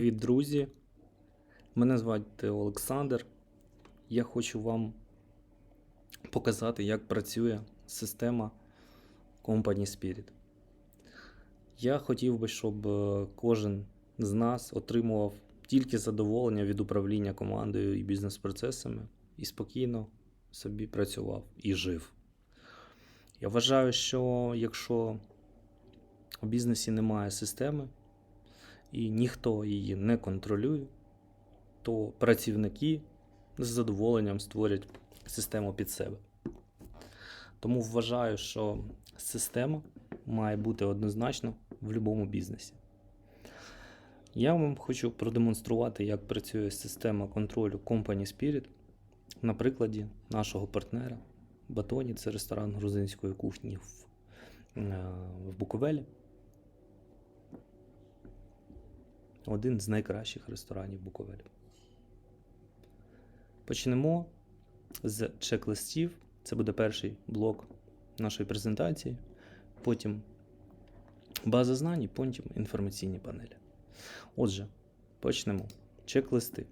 Привіт, друзі! Мене звати Олександр. Я хочу вам показати, як працює система Company Spirit. Я хотів би, щоб е, кожен з нас отримував тільки задоволення від управління командою і бізнес-процесами і спокійно собі працював і жив. Я вважаю, що якщо у бізнесі немає системи, і ніхто її не контролює, то працівники з задоволенням створять систему під себе. Тому вважаю, що система має бути однозначно в будь-якому бізнесі. Я вам хочу продемонструвати, як працює система контролю Company Spirit на прикладі нашого партнера Батоні, це ресторан грузинської кухні в, е, в Буковелі. Один з найкращих ресторанів Буковелі. Почнемо з чек-листів. Це буде перший блок нашої презентації. Потім база знань, і потім інформаційні панелі. Отже, почнемо. Чек-листи.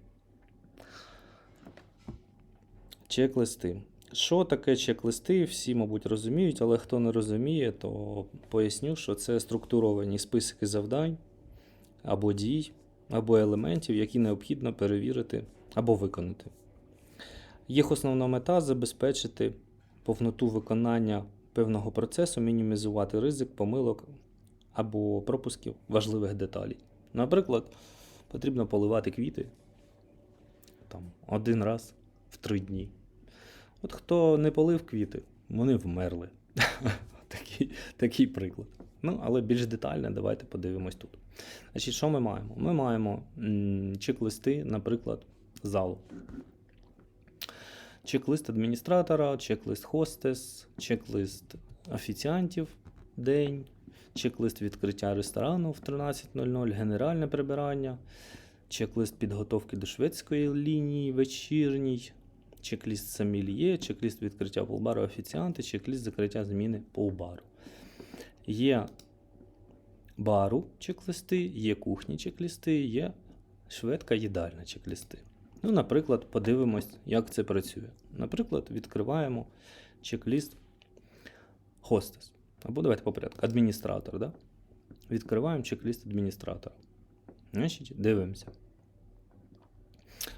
Чек-листи. Що таке чек-листи? Всі, мабуть, розуміють, але хто не розуміє, то поясню, що це структуровані списки завдань або дій, або елементів, які необхідно перевірити або виконати. Їх основна мета забезпечити повноту виконання певного процесу, мінімізувати ризик, помилок або пропусків важливих деталей. Наприклад, потрібно поливати квіти там, один раз в три дні. От хто не полив квіти, вони вмерли. такий, такий приклад. Ну, але більш детально давайте подивимось тут. Значить, що ми маємо? Ми маємо чек-листи, наприклад, залу. Чек-лист адміністратора, чек-лист хостес, чек-лист офіціантів день, чек-лист відкриття ресторану в 13.00, генеральне прибирання, чек-лист підготовки до шведської лінії, вечірній, чек-ліст самільє, чек-ліст відкриття полбару офіціанти, чек-ліст закриття зміни полбару. Є бару чек-листи, є кухні чек-листи, є шведка їдальна чек-листи. Ну, наприклад, подивимось, як це працює. Наприклад, відкриваємо чек-ліст хостес. Або давайте по порядку. Адміністратор. Да? Відкриваємо чек-ліст адміністратора. Значить, дивимося.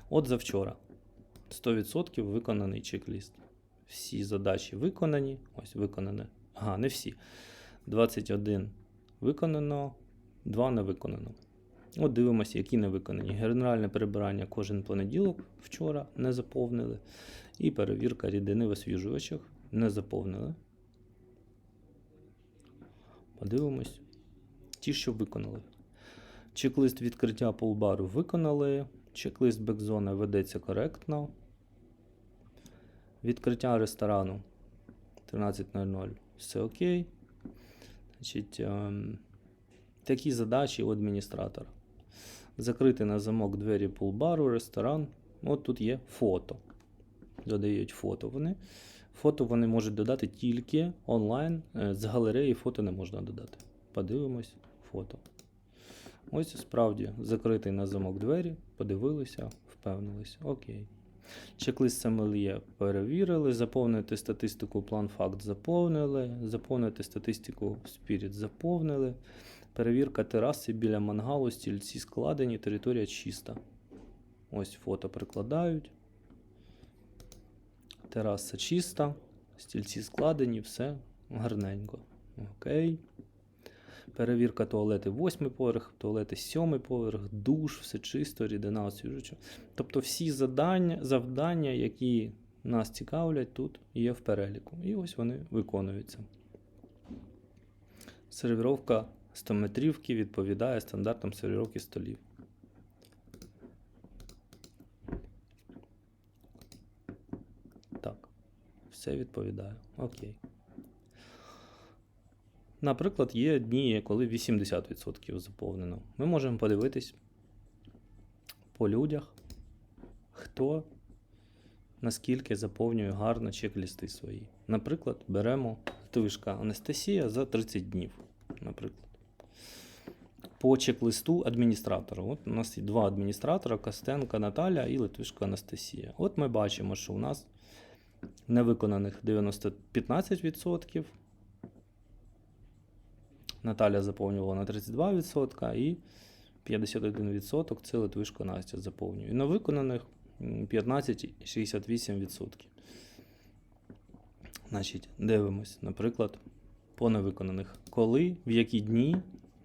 От завчора. 100% виконаний чек-ліст. Всі задачі виконані. Ось виконані. Ага, не всі. 21 виконано, 2 не виконано. От дивимося, які не виконані. Генеральне прибирання кожен понеділок вчора не заповнили. І перевірка рідини в освіжувачах не заповнили. Подивимось. Ті, що виконали. Чек-лист відкриття полбару виконали. Чек-лист бекзона ведеться коректно. Відкриття ресторану 13.00. Все окей. Значить, ем, такі задачі у адміністратора. Закрити на замок двері пулбару, ресторан. От тут є фото. Додають фото вони. Фото вони можуть додати тільки онлайн. Е, З галереї фото не можна додати. Подивимось фото. Ось справді закритий на замок двері, подивилися, впевнилися. Окей. Чек-лист Сомельє перевірили, заповнити статистику план факт заповнили, заповнити статистику Spirit заповнили. Перевірка тераси біля мангалу, стільці складені, територія чиста. Ось фото прикладають. Тераса чиста, стільці складені, все гарненько. Окей. Перевірка туалети 8 поверх, туалети 7 поверх, душ, все чисто, рідина освіжуча. Тобто всі завдання, завдання, які нас цікавлять, тут є в переліку. І ось вони виконуються. Сервіровка 100 метрівки відповідає стандартам сервіровки столів. Так, все відповідає. Окей. Наприклад, є дні, коли 80% заповнено. Ми можемо подивитись по людях, хто наскільки заповнює гарно чек-лісти свої. Наприклад, беремо тивишка Анастасія за 30 днів. Наприклад. по чек-листу адміністратора. От у нас є два адміністратора: Костенко Наталя і Литвишко Анастасія. От ми бачимо, що у нас невиконаних 90 15%. Наталя заповнювала на 32% і 51% це Литвишко Настя заповнює. На виконаних м, 15,68%. Значить, дивимось, наприклад, по невиконаних. Коли, в які дні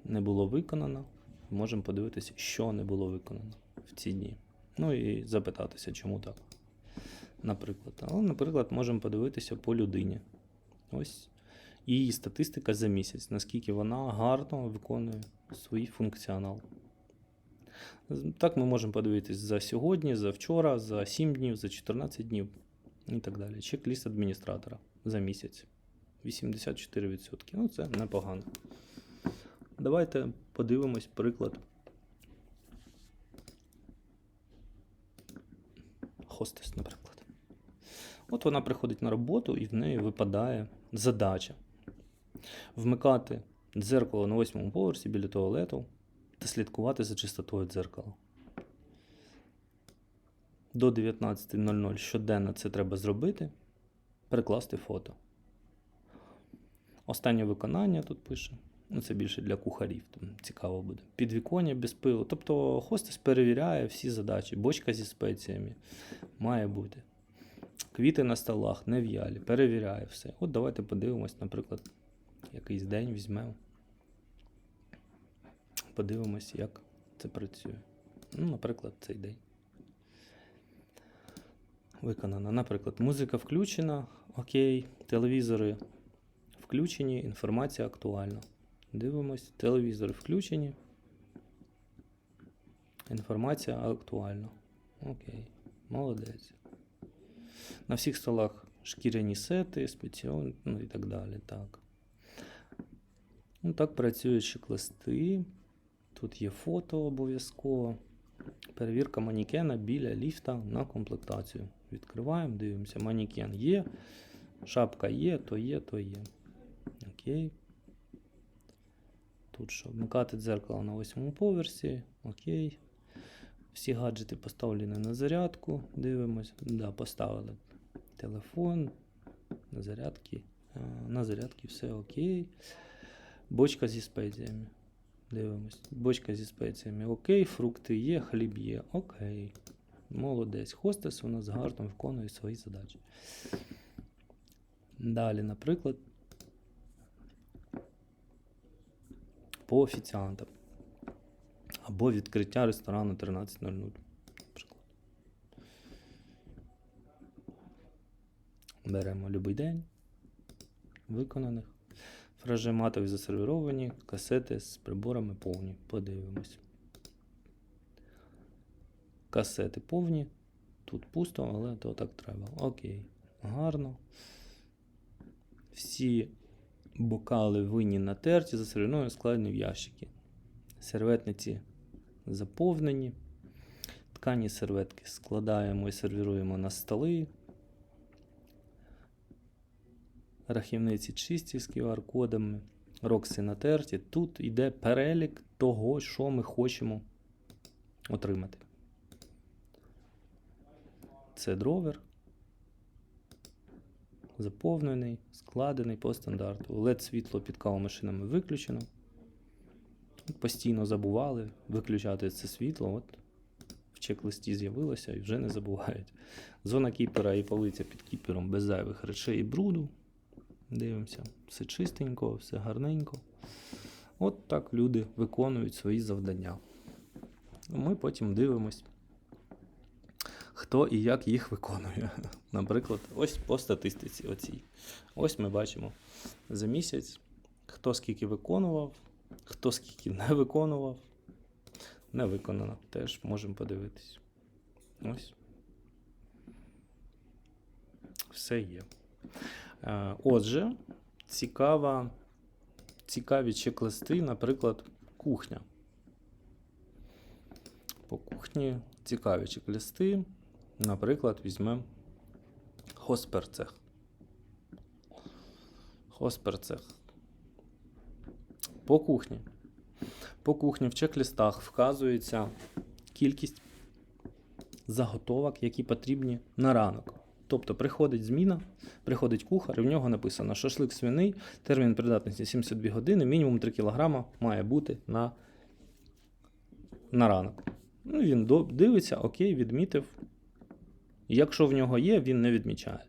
не було виконано, можемо подивитися, що не було виконано в ці дні. Ну і запитатися, чому так. Наприклад. Але, наприклад, можемо подивитися по людині. Ось її статистика за місяць, наскільки вона гарно виконує свій функціонал. Так ми можемо подивитись за сьогодні, за вчора, за 7 днів, за 14 днів і так далі. Чек-ліст адміністратора за місяць. 84%. Ну, це непогано. Давайте подивимось приклад. Хостес, наприклад. От вона приходить на роботу і в неї випадає задача вмикати дзеркало на восьмому поверсі біля туалету та слідкувати за чистотою дзеркала. До 19.00 щоденно це треба зробити, прикласти фото. Останнє виконання тут пише. Ну, це більше для кухарів, там цікаво буде. Підвіконня без пилу. Тобто хостес перевіряє всі задачі. Бочка зі спеціями має бути. Квіти на столах, не в'ялі, перевіряє все. От давайте подивимось, наприклад, якийсь день візьмемо. Подивимось, як це працює. Ну, наприклад, цей день. Виконано. Наприклад, музика включена, окей, телевізори включені, інформація актуальна. Дивимось, телевізори включені. Інформація актуальна. Окей, молодець. На всіх столах шкіряні сети, спеціальні, ну і так далі. Так. Ну, так працюють чек-листи. Тут є фото обов'язково. Перевірка манікена біля ліфта на комплектацію. Відкриваємо, дивимося. Манікен є. Шапка є, то є, то є. Окей. Тут що? Вмикати дзеркало на восьмому поверсі. Окей. Всі гаджети поставлені на зарядку. Дивимось. Да, поставили телефон. На зарядки. На зарядки все окей. Бочка зі спеціями. Дивимось. Бочка зі спеціями. Окей, фрукти є, хліб є. Окей. Молодець. Хостес у нас гарно виконує свої задачі. Далі, наприклад, по офіціантам. Або відкриття ресторану 13.00. Беремо будь-який день виконаних. Фражі матові засервіровані, касети з приборами повні. Подивимось. Касети повні. Тут пусто, але то так треба. Окей. Гарно. Всі бокали винні натерті, засервіровані, складені в ящики. Серветниці заповнені. Ткані серветки складаємо і сервіруємо на столи. Рахівниці чисті з QR-кодами, рокси натерті. Тут йде перелік того, що ми хочемо отримати. Це дровер. Заповнений, складений по стандарту. LED світло під кавомашинами виключено. Постійно забували виключати це світло. От в чек-листі з'явилося і вже не забувають. Зона кіпера і полиця під кіпером без зайвих речей і бруду. Дивимося, все чистенько, все гарненько. От так люди виконують свої завдання. Ми потім дивимось, хто і як їх виконує. Наприклад, ось по статистиці. Оцій. Ось ми бачимо за місяць, хто скільки виконував, хто скільки не виконував. Не виконано. Теж можемо подивитись. Ось. Все є. Е, Отже, цікава, цікаві чек-листи, наприклад, кухня. По кухні цікаві чек-листи. Наприклад, візьмемо хосперцех. Хосперцех. По кухні. По кухні в чек-листах вказується кількість заготовок, які потрібні на ранок. Тобто приходить зміна, приходить кухар, і в нього написано шашлик свиний, термін придатності 72 години, мінімум 3 кг має бути на, на ранок. Ну, він дивиться, окей, відмітив. Якщо в нього є, він не відмічає.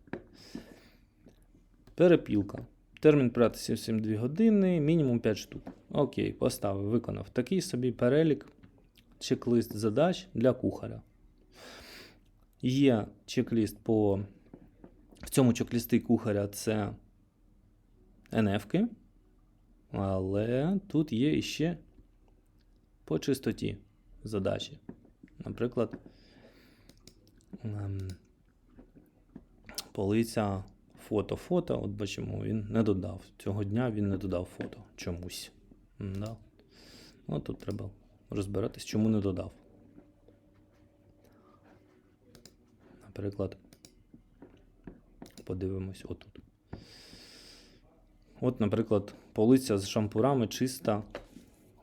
Перепілка. Термін придатності 72 години, мінімум 5 штук. Окей, поставив, виконав. Такий собі перелік, чек-лист задач для кухаря. Є чек-ліст по. В цьому чек-лісти кухаря це НФ-ки, але тут є іще по чистоті задачі. Наприклад, ем, полиця фото-фото. От бачимо, він не додав. Цього дня він не додав фото чомусь. Да. Ну, тут треба розбиратись, чому не додав. Наприклад, подивимось отут. От, наприклад, полиця з шампурами чиста,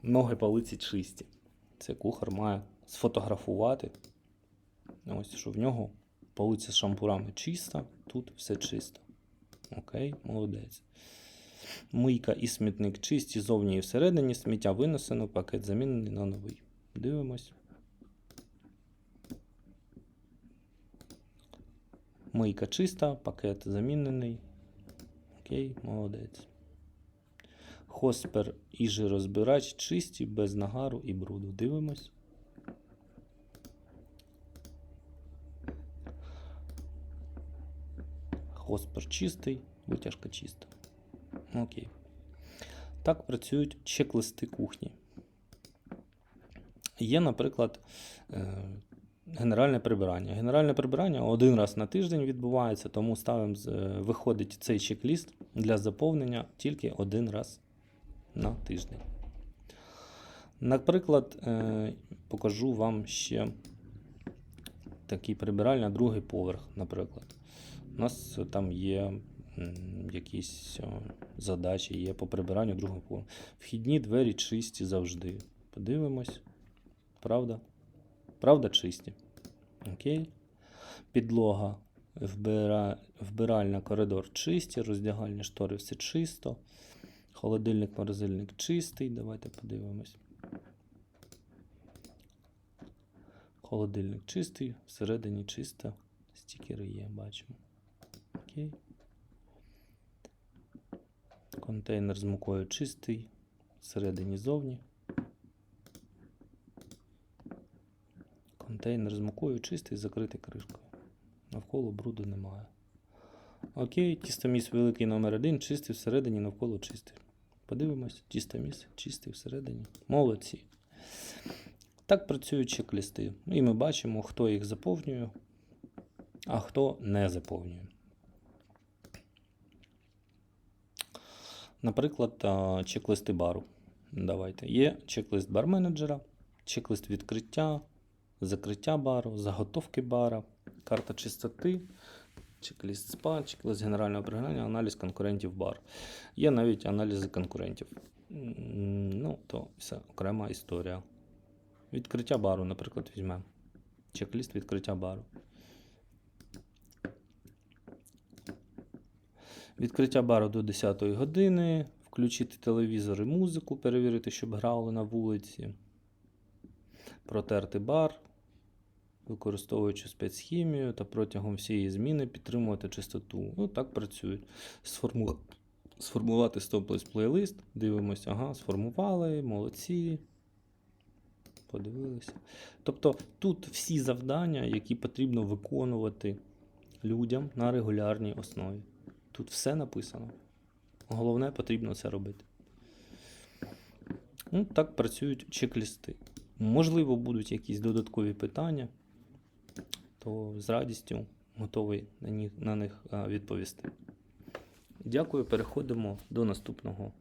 ноги полиці чисті. Це кухар має сфотографувати. Ось, що в нього полиця з шампурами чиста, тут все чисто. Окей, молодець. Мийка і смітник чисті зовні і всередині, сміття винесено, пакет замінений на новий. Дивимось. Мийка чиста, пакет замінений. Окей, молодець. Хоспер і жирозбирач чисті, без нагару і бруду. Дивимось. Хоспер чистий, витяжка чиста. Окей. Так працюють чек-листи кухні. Є, наприклад, е, генеральне прибирання. Генеральне прибирання один раз на тиждень відбувається, тому ставимо, е, виходить цей чек-ліст для заповнення тільки один раз на тиждень. Наприклад, е, покажу вам ще такий прибиральня, другий поверх, наприклад. У нас там є якісь задачі, є по прибиранню другого поверху. Вхідні двері чисті завжди. Подивимось. Правда? Правда, чисті. Окей. Підлога, вбира... вбиральна коридор чисті, роздягальні штори все чисто. Холодильник, морозильник чистий. Давайте подивимось. Холодильник чистий, всередині чисто. Стікери є, бачимо. Окей. Контейнер з мукою чистий, всередині зовні. Контейнер з мукою чистий, закритий кришкою. Навколо бруду немає. Окей, тістоміс великий номер 1 чистий всередині, навколо чистий. Подивимось, тістоміс чистий всередині. Молодці. Так працюють чек-лісти. І ми бачимо, хто їх заповнює, а хто не заповнює. Наприклад, чек-листи бару. Давайте. Є чек-лист бар-менеджера, чек-лист відкриття, закриття бару, заготовки бара, карта чистоти, чек-ліст СПА, чек-лист генерального пригнання, аналіз конкурентів бар. Є навіть аналізи конкурентів. Ну, то все окрема історія. Відкриття бару, наприклад, візьмемо. Чек-ліст відкриття бару. Відкриття бару до 10 години. Включити телевізор і музику, перевірити, щоб грали на вулиці. Протерти бар, використовуючи спецхімію та протягом всієї зміни підтримувати чистоту. Ну, так працюють. Сформу... Сформувати стоп-лист плейлист. Дивимося, ага, сформували, молодці. Подивилися. Тобто тут всі завдання, які потрібно виконувати людям на регулярній основі. Тут все написано. Головне, потрібно це робити. Ну, так працюють чек-лісти. Можливо, будуть якісь додаткові питання, то з радістю готовий на них, них відповісти. Дякую, переходимо до наступного